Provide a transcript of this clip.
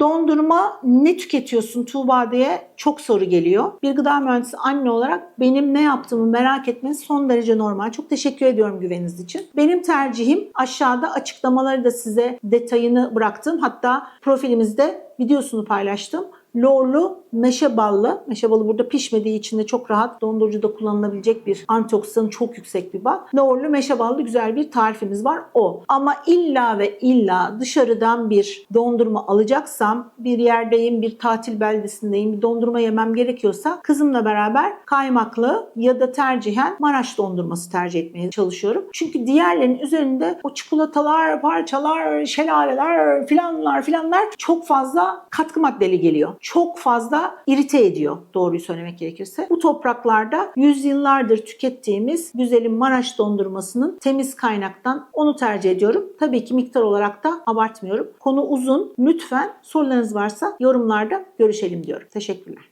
Dondurma ne tüketiyorsun Tuğba diye çok soru geliyor. Bir gıda mühendisi anne olarak benim ne yaptığımı merak etmeniz son derece normal. Çok teşekkür ediyorum güveniniz için. Benim tercihim aşağıda açıklamaları da size detayını bıraktım. Hatta profilimizde videosunu paylaştım. Lorlu meşe ballı. Meşe balı burada pişmediği için de çok rahat dondurucuda kullanılabilecek bir antioksidanı çok yüksek bir bal. Lorlu meşe ballı güzel bir tarifimiz var o. Ama illa ve illa dışarıdan bir dondurma alacaksam bir yerdeyim, bir tatil beldesindeyim, bir dondurma yemem gerekiyorsa kızımla beraber kaymaklı ya da tercihen Maraş dondurması tercih etmeye çalışıyorum. Çünkü diğerlerinin üzerinde o çikolatalar, parçalar, şelaleler filanlar filanlar çok fazla katkı maddeli geliyor. Çok fazla irite ediyor doğruyu söylemek gerekirse. Bu topraklarda yüzyıllardır tükettiğimiz güzelim Maraş dondurmasının temiz kaynaktan onu tercih ediyorum. Tabii ki miktar olarak da abartmıyorum. Konu uzun. Lütfen sorularınız varsa yorumlarda görüşelim diyorum. Teşekkürler.